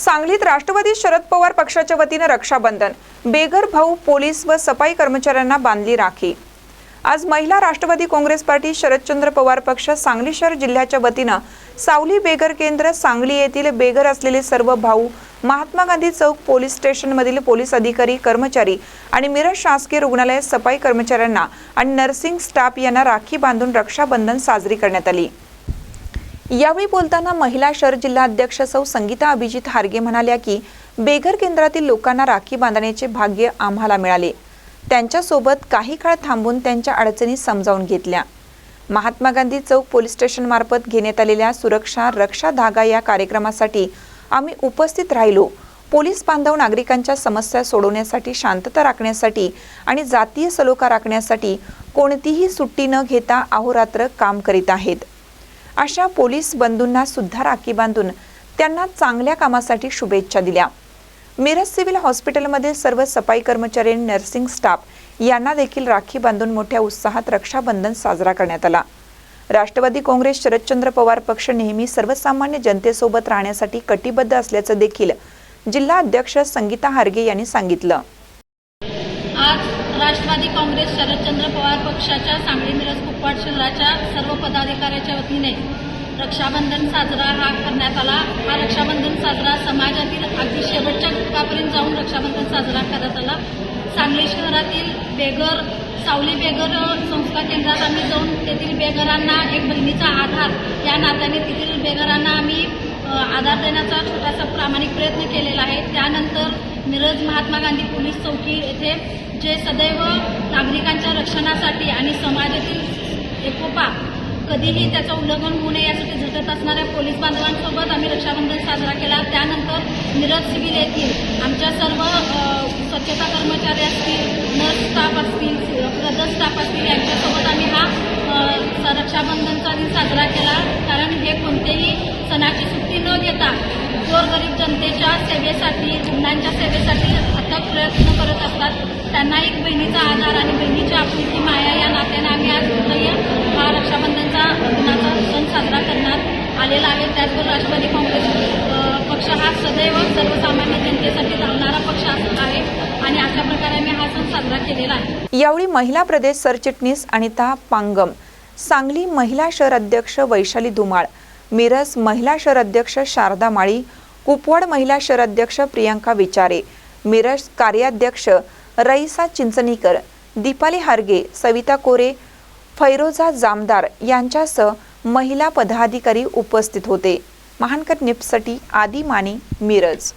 सांगलीत राष्ट्रवादी शरद पवार पक्षाच्या वतीनं रक्षाबंधन. बेघर भाऊ पोलीस व सफाई कर्मचाऱ्यांना बांधली राखी. आज महिला राष्ट्रवादी काँग्रेस पार्टी शरदचंद्र पवार पक्ष सांगली शहर जिल्ह्याच्या वतीनं सावली बेघर केंद्र सांगली येथील बेघर असलेले सर्व भाऊ महात्मा गांधी चौक पोलीस स्टेशनमधील पोलीस अधिकारी कर्मचारी आणि मिरज शासकीय रुग्णालयात सफाई कर्मचाऱ्यांना आणि नर्सिंग स्टाफ यांना राखी बांधून रक्षाबंधन साजरी करण्यात आली. यावेळी बोलताना महिला शहर जिल्हाध्यक्ष सौ संगीता अभिजित हार्गे म्हणाल्या की बेघर केंद्रातील लोकांना राखी बांधण्याचे भाग्य आम्हाला मिळाले. त्यांच्यासोबत काही काळ थांबून त्यांच्या अडचणी समजावून घेतल्या. महात्मा गांधी चौक पोलीस स्टेशन मार्फत घेण्यात आलेल्या सुरक्षा रक्षा धागा या कार्यक्रमासाठी आम्ही उपस्थित राहिलो. पोलीस बांधव नागरिकांच्या समस्या सोडवण्यासाठी शांतता राखण्यासाठी आणि जातीय सलोखा राखण्यासाठी कोणतीही सुट्टी न घेता अहोरात्र काम करीत आहेत. अशा पोलीस बंधूंना सुद्धा राखी बांधून त्यांना चांगल्या कामासाठी शुभेच्छा दिल्या. मिरज सिव्हिल हॉस्पिटलमध्ये सर्व सफाई कर्मचारी आणि नर्सिंग स्टाफ यांना देखील राखी बांधून मोठ्या उत्साहात रक्षाबंधन साजरा करण्यात आला. राष्ट्रवादी काँग्रेस शरदचंद्र पवार पक्ष नेहमी सर्वसामान्य जनतेसोबत राहण्यासाठी कटिबद्ध असल्याचं देखील जिल्हा अध्यक्ष संगीता हार्गे यांनी सांगितलं. आज राष्ट्रवादी काँग्रेस शरदचंद्र पवार पक्षाच्या सांगली मिरज कुपवाड शहराच्या सर्व पदाधिकाऱ्याच्या वतीने रक्षाबंधन साजरा हा करण्यात आला. हा रक्षाबंधन साजरा समाजातील अगदी शेवटच्या घटकापर्यंत जाऊन रक्षाबंधन साजरा करण्यात आला. सांगली शहरातील बेघर सावली बेघर संस्था केंद्रात आम्ही जाऊन तेथील बेघरांना एक बहिणीचा आधार या नात्याने तेथील बेघरांना आम्ही आधार देण्याचा छोटासा प्रामाणिक प्रयत्न केलेला आहे. त्यानंतर मिरज महात्मा गांधी पोलीस चौकी येथे जे सदैव नागरिकांच्या रक्षणासाठी आणि समाजातील एकोपा कधीही त्याचं उल्लंघन होऊ नये यासाठी झटत असणाऱ्या पोलीस बांधवांसोबत आम्ही रक्षाबंधन साजरा केला. त्यानंतर मिरज सिव्हिल येथील आमच्या सर्व स्वच्छता कर्मचारी असतील नर्स स्टाफ असतील ब्रदर स्टाफ असतील यांच्यासोबत आम्ही हा रक्षाबंधनचा दिन साजरा केला. कारण हे कोणतेही सणाची सुट्टी न घेता गोरगरीब जनतेच्या सेवेसाठी रुग्णांच्या सेवेसाठी अथक प्रयत्न करत असतात. त्यांना एक बहिणीचा आधार आणि बहिणीची आपुलकी माया या नात्याने आम्ही आज या हा रक्षाबंधनचा दिनाचा सण साजरा करण्यात आलेला आहे. त्याचबरोबर राष्ट्रवादी काँग्रेस पक्ष हा सदैव सर्वसामान्य जनतेसाठी धावणारा पक्ष आहे आणि अशा प्रकारे आम्ही हा सण साजरा केलेला आहे. यावेळी महिला प्रदेश सरचिटणीस अनिता पांगम सांगली महिला शहर अध्यक्ष वैशाली धुमाळ मिरज महिला शहर अध्यक्ष शारदा माळी कुपवाड महिला शहराध्यक्ष प्रियांका विचारे मिरज कार्याध्यक्ष रईसा चिंचणीकर दीपाली हार्गे सविता कोरे फैरोजा जामदार यांच्यासह महिला पदाधिकारी उपस्थित होते. महानकर निपसटी आदी माने मिरज.